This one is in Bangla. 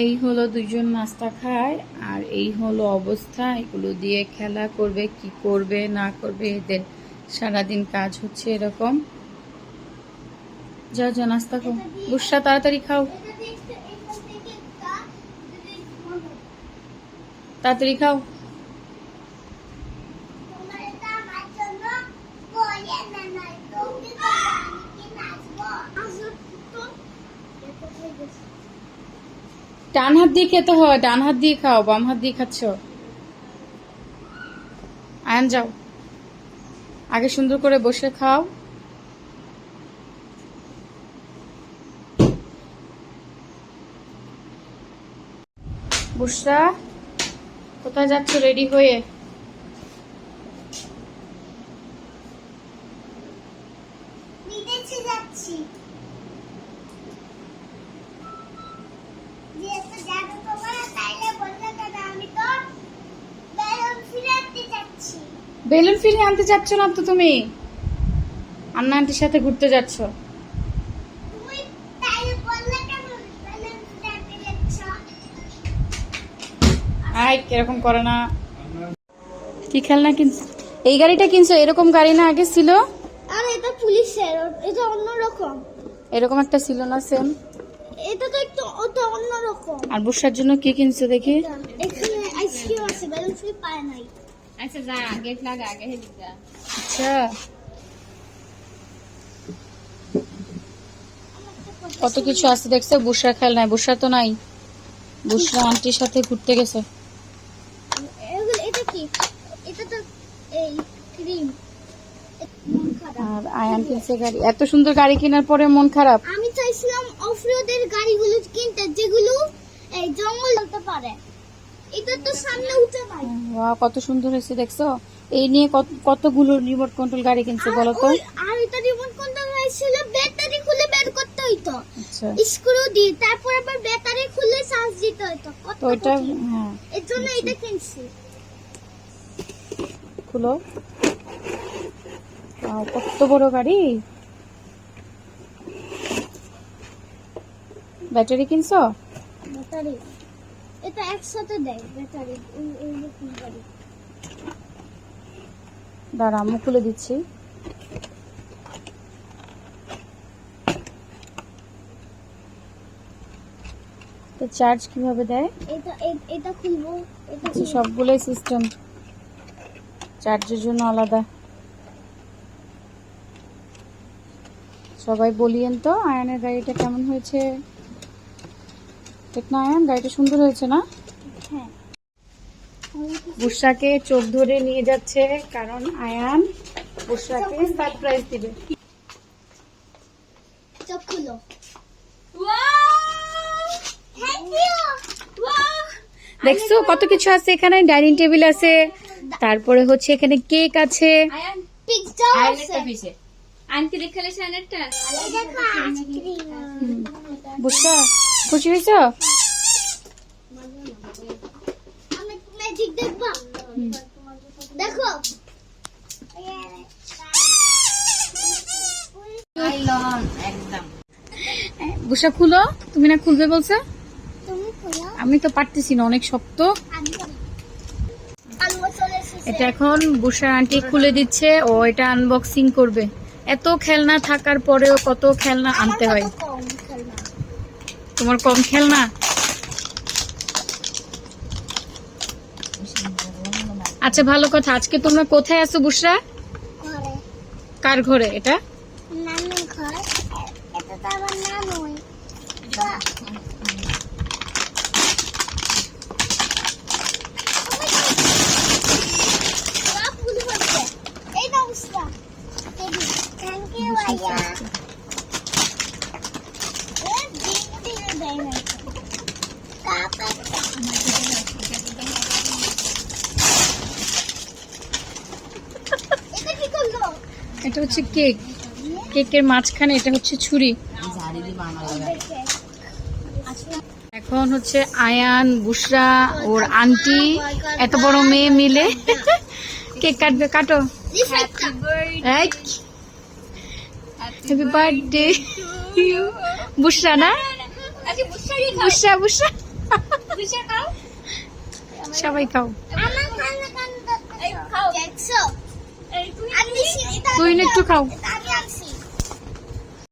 এই হলো দুজন নাস্তা খায় আর এই হলো অবস্থা। এগুলো দিয়ে খেলা করবে, কি করবে, না করবে, এদের সারাদিন কাজ হচ্ছে এরকম। যা যা নাস্তা খাও বুসরা তাড়াতাড়ি খাও। তাড়াতাড়ি খাও। ডান হাত দিয়ে খেতে হয়, ডান হাত দিয়ে খাও, বাম হাত দিয়ে খাচ্ছ। আয়ান, যাও। আগে সুন্দর করে বসে খাও। বুসরা, কোথায় যাচ্ছ রেডি হয়ে বিদেশে যাচ্ছি যেহেতু জানো তোমার তাইলে বললে কেন আমি তো বেলুন ফিরাতে যাচ্ছি বেলুন ফিরিয়ে আনতে যাচ্ছ না তো তুমি? আন্না আন্টির সাথে ঘুরতে যাচ্ছ। আই কীরকম করে না। কি খেলনা কিনছো? এই গাড়িটা কিনছো এরকম গাড়ি না আগে ছিল? আর এটা পুলিশের এটা অন্যরকম। এরকম একটা ছিল না সেম এটা তো একটু ওটা অন্যরকম। আর বর্ষার জন্য কি কিনছো দেখি? এখানে আইসক্রিম আছে বেলুন ফ্রি পায় নাই। আচ্ছা যা গেট লাগা আগে হেদিক যা। আচ্ছা। কত কিছু আছে দেখছ? বুসরা খেল নাই বুসরা তো নাই। বুসরা আন্টির সাথে ঘুরতে গেছে। এগুলো এটা কি? এটা তো এই ক্রিম আর আয়ান কিনছে গাড়ি। এত সুন্দর গাড়ি কেনার পরে মন খারাপ। আমি চাইছিলাম অফরোডের গাড়িগুলো কিনতে যেগুলো এই জঙ্গল চলতে পারে। এটা তো সামনে উঠে পারে বাহ কত সুন্দর হয়েছে দেখছ? এই নিয়ে কত কতগুলো রিমোট কন্ট্রোল গাড়ি কিনছে বলো তো? আর এটা রিমোট কন্ট্রোল হয়েছিল ব্যাটারি খুলে বের করতে হইতো। আচ্ছা। স্ক্রু দিয়ে তারপর আবার ব্যাটারি খুলে চার্জ দিতে হইতো। কত এটা হ্যাঁ। এর জন্য এটা কিনছি। খুলো। কত বড় গাড়ি। ব্যাটারি কিনছো? ব্যাটারি এটা একসাথে দেয় গাড়ি দাঁড়া আমি খুলে দিচ্ছি। তো চার্জ কীভাবে দেয়? এটা এটা খুলবো এটা আচ্ছা। সবগুলোই সিস্টেম চার্জের জন্য আলাদা। সবাই বলিয়েন তো আয়নের গাড়িটা কেমন হয়েছে? গাড়িটা সুন্দর হয়েছে না? হ্যাঁ। বুসাকে চোখ ধরে নিয়ে যাচ্ছে কারণ আয়ান বুসাকে সারপ্রাইজ দিবে। চোখ খুলো। দেখছ কত কিছু আছে এখানে? ডাইনিং টেবিল আছে তারপরে হচ্ছে এখানে কেক আছে। আয়ান খুশি হয়েছ আমি ম্যাজিক দেখবা দেখো আইলন একদম বুসা খুলো তুমি না খুলবে বলছো? আমি তো পারতেছি না অনেক শক্ত। এটা এখন বুসা আন্টি খুলে দিচ্ছে ও এটা আনবক্সিং করবে। এত খেলনা থাকার পরেও কত খেলনা আনতে হয়। তোমার কম খেলনা আচ্ছা ভালো কথা। আজকে তোমরা কোথায় আছো বুসরা? কার ঘরে এটা? নানু ঘর এটা তো আমার নানুই এই না উসরা থ্যাংক ইউ ভাইয়া এ দিন দিন দেয় না কাপা এটা কি করল এটা হচ্ছে কেক। কেকের মাঝখানে এটা হচ্ছে ছুরি। এখন হচ্ছে আয়ান, বুসরা ওর আন্টি, এত বড় মেয়ে মিলে। কেক কাটবে, কাটো। হ্যাপি বার্থডে বুসরা না? বুসরা বুসরা। সবাই খাও। খাও। তুই একটু খাও।